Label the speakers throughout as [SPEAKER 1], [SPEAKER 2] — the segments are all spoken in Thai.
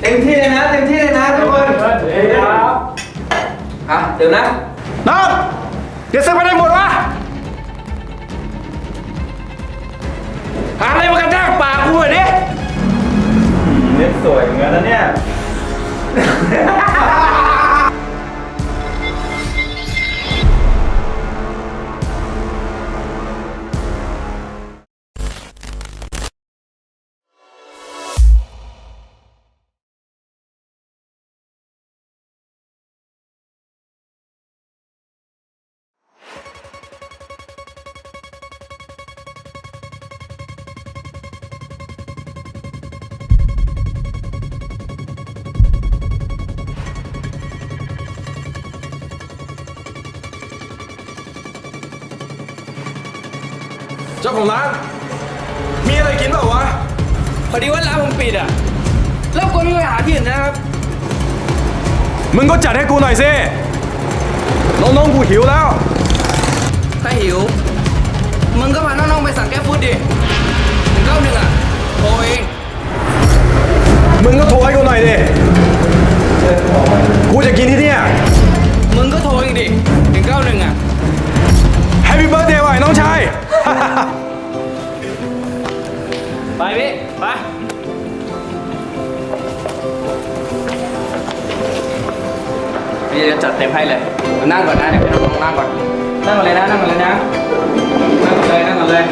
[SPEAKER 1] เต็มที่เลยนะ เต็มที่เลยนะทุกคน
[SPEAKER 2] ครับ
[SPEAKER 1] อะเดี๋ยวนะ
[SPEAKER 2] น้องเดี๋ยวซื้อไปได้หมดวะหาอะไรมากระแทกปากกูหน่อยดิ
[SPEAKER 1] เล็บสวยเหมือนกันนะเนี่ย
[SPEAKER 2] เจ้าของร้าน มีอะไรกินเปล่าวะ
[SPEAKER 3] พอดีว่าร้านผมปิดอะแล้วกวนพี่ไปหาที่อื่นนะครับ
[SPEAKER 2] มึงก็จัดให้กูหน่อยสิ น้องๆกูหิวแล้ว
[SPEAKER 3] ถ้าหิว มึงก็พาน้องๆไปสั่งแก้ฟู้ดดิถึงเก้าหนึ่งอะโทรเอง
[SPEAKER 2] มึงก็โทรให้กูหน่อยดิ กูจะกินที่เนี่ย
[SPEAKER 3] มึงก็โทรเองดิถึงเก้าหนึ่งอะ
[SPEAKER 2] แฮปปี้เบิร์ดเดย์ว่ะไอ้น้องชาย
[SPEAKER 3] ไปพี่ ไป พี่จะจัดเต็มให้เลย นั่งก่อนนะเดี๋ยวพี่น้องนั่งก่อน นั่งก่อนเลยนะ นั่งก่อนเลยนะ นั่งก่อนเลย นั่งก่อนเลย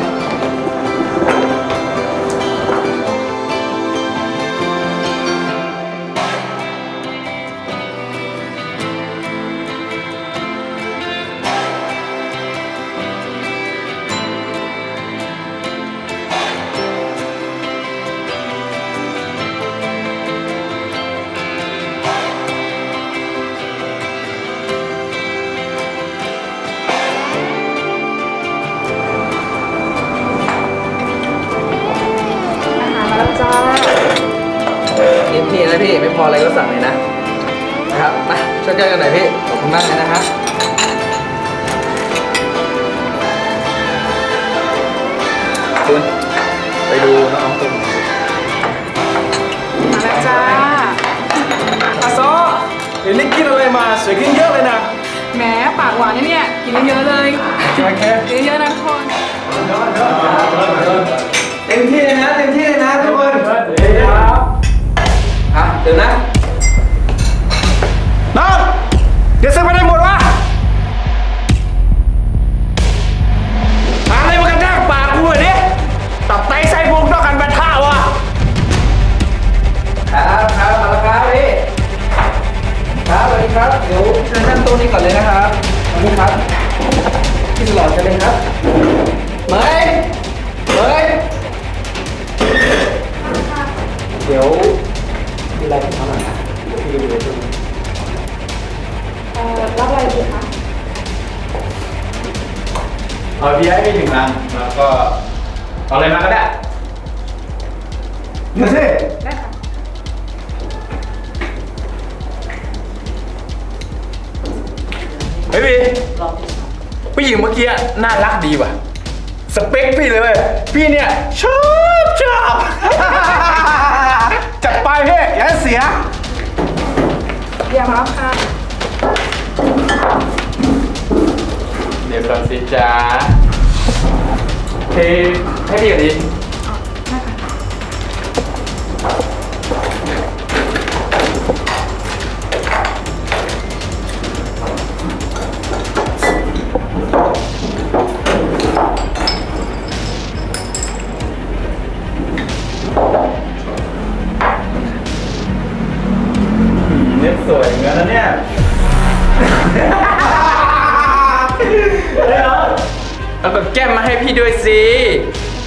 [SPEAKER 3] นะพี่ ไม่พออะไรก็สั่งเลยนะ นะครับมาช่วยกันหน่อยพี่ ขอบคุณมากเลยนะครับคุณไปดูน้องตุ้ม
[SPEAKER 4] มาแล้วจ้า
[SPEAKER 2] อาซอเดี๋ยวนี้กินอะไรมาสวยขึ้นเยอะเลยนะ
[SPEAKER 4] แหมปากหวานนะเนี่ยกินเยอะๆเลย
[SPEAKER 2] โอเค
[SPEAKER 4] กินเยอะๆนะทุกคน
[SPEAKER 1] เต็มที่เลยนะ เต็มที่เลยนะ เดี๋ยวนะ
[SPEAKER 2] น้องเดี๋ยวซื้อไปได้ เอาพี่ให้พี่ถึงรังแล้วก็เอาอะไรมาก็ได้เดี๋ยวสิ
[SPEAKER 4] ได้ค่ะ
[SPEAKER 2] เฮ้ยพี่ผู้หญิงเมื่อกี้น่ารักดีว่ะ สเปคพี่เลยเว้ยพี่เนี่ยชอบชอบจัดไปพี่อย่าให้เสีย
[SPEAKER 4] เดี๋ยวมาแล้วค่ะ
[SPEAKER 2] เดี๋ยวก่อนสิจ้า เทใ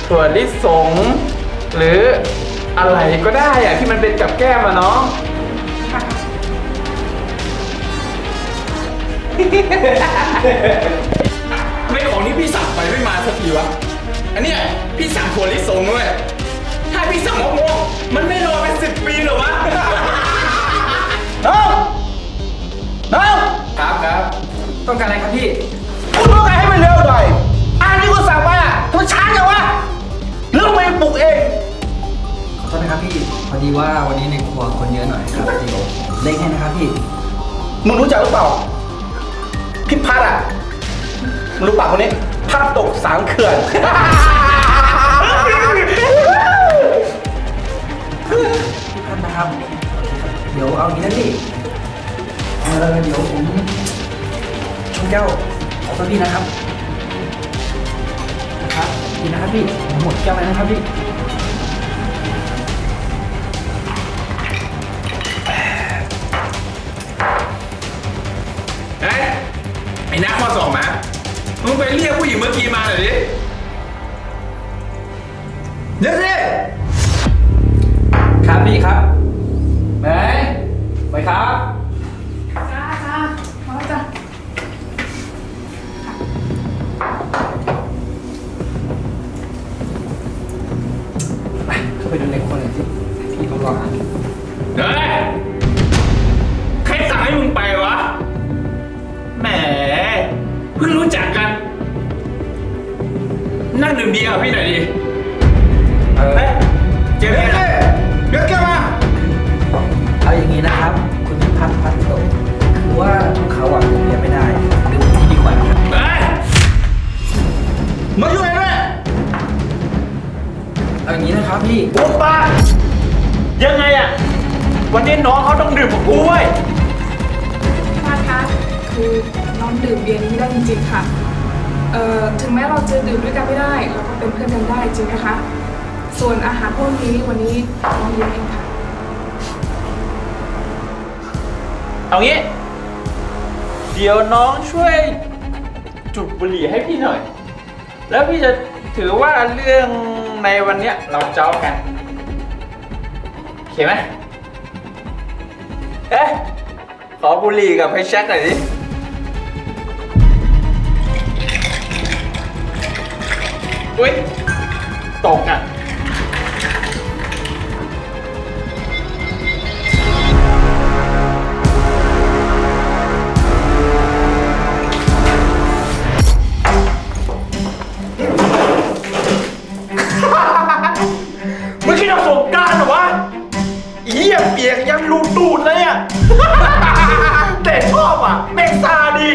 [SPEAKER 2] ถั่
[SPEAKER 3] วลิสง หรืออะไรก็ได้อะที่มันเป็นกับแก้มอะเนาะ
[SPEAKER 2] ไม่ของที่พี่สั่งไปไม่มาสักทีวะ อันเนี้ยพี่สั่งถั่วลิสงด้วย ถ้าพี่สั่งมะม่วงมันไม่รอเป็นสิบปีเหรอวะ น้องน้อง
[SPEAKER 3] ครับครับ ต้องการอะไรครับพี่
[SPEAKER 2] องไม่ปลุกเอง
[SPEAKER 3] ขอโทษนะครับพี่พอดีว่าวันนี้ในกลัวคนเยอะหน่อยครับเดี๋ยวเล่นให้นะครับพี่
[SPEAKER 2] มึงรู้จักหรือเปล่าพี่พัดอะมึงรู้ป่ะคนนี้พัดตกสางเขื่อน
[SPEAKER 3] พี่พัดนะครับ เดี๋ยวเอางี้นะพี่เออเดี๋ยวผมชนแก้วขอตัวพี่นะครับ นะครับพี่นะครับพี่ผมหมดแก้วแล้วนะครับพี่
[SPEAKER 2] อ้นักข้อสอบมามึงไปเรียกผู้หญิงเมื่อกี้มาหน่อยดิเดี๋ยวสิ
[SPEAKER 3] ครับพี่ครับไหมไปครับ
[SPEAKER 4] จ้าจ้ามาแล้วจ้ะ
[SPEAKER 3] ไปเข้าไปดูในครัวหน่อยสิพี่เขารออ่าน
[SPEAKER 2] ดื่มเบียร์กับพี่หน่อยดิ
[SPEAKER 3] เออ
[SPEAKER 2] เฮ้ยเจ๊เนี่ยเดี๋ยวแกมา
[SPEAKER 3] เอาอย่างนี้นะครับ คุณพิพัฒน์พัฒน์โตคือว่าพวกเขาอะดื่มเบียร์ไม่ได้ดื่มที่ดีกว่านะครับ
[SPEAKER 2] เฮ้ยมาอยู่ไหนด้วย
[SPEAKER 3] เอาอย่างนี้นะครับพี่
[SPEAKER 2] โอ้ป้ายังไงอะวันนี้น้องเขาต้องดื่มกับกูเว้ย
[SPEAKER 4] พี่พาคะคือน้องดื่มเบียร์นี้ไม่ได้จริงๆค่ะ เอ่อถึงแม้เราจะดื่มด้วยกันไม่ได้เราก็เป็นเพื่อนกันได้จริงนะคะ ส่วนอาหารพวกนี้วันนี้น้องเลี้ยงเองค่ะ
[SPEAKER 2] เอางี้ เดี๋ยวน้องช่วยจุดบุหรี่ให้พี่หน่อย แล้วพี่จะถือว่าเรื่องในวันเนี้ยเราเจ้ากันโอเคไหมเอ๊ะขอบุหรี่กับไฟแช็กหน่อยดิ อุ้ยตกอะมึงคิดเอาสงกรารเหรอวะอีเหี้ยเปียกยังรูตูดเลยอะแต่ชอบอะแม่งซาดี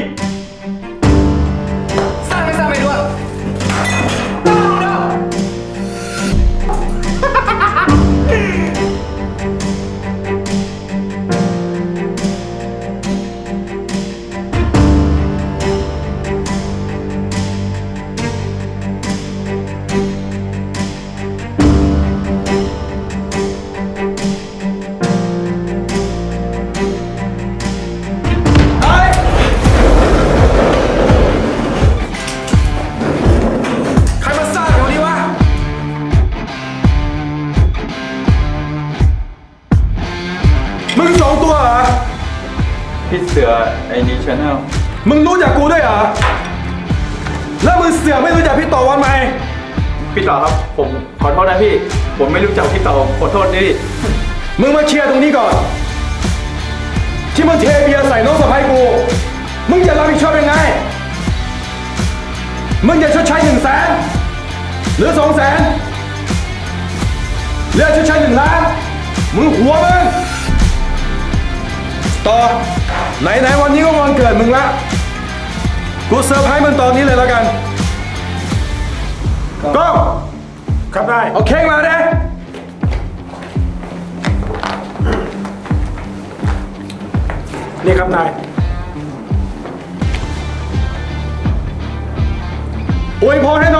[SPEAKER 5] องตัวเหรอ
[SPEAKER 1] พี่เสือไอดีชแนล
[SPEAKER 5] มึงรู้จักกูด้วยเหรอ แล้วมึงเสือกไม่รู้จักพี่ต่อวันไหม
[SPEAKER 2] พี่ต่อครับ ผมขอโทษนะพี่ ผมไม่รู้จักพี่ต่อขอโทษนี่
[SPEAKER 5] มึงมาเคลียร์ตรงนี้ก่อน ที่มึงเทเบียร์ใส่น้องสะพ้ายกู มึงจะรับผิดชอบยังไง มึงจะชดใช้หนึ่งแสนหรือสองแสนหรือชดใช้หนึ่งล้านมึงหัวมึง ต่อไหนๆวันนี้ก็วันเกิดมึงละกูเซอร์ไพรส์มึงตอนนี้เลยแล้วกันกล้อง
[SPEAKER 2] ครับได้
[SPEAKER 5] เอาเค้กมาเด้นี่ครับนายอวยพรให้น้อง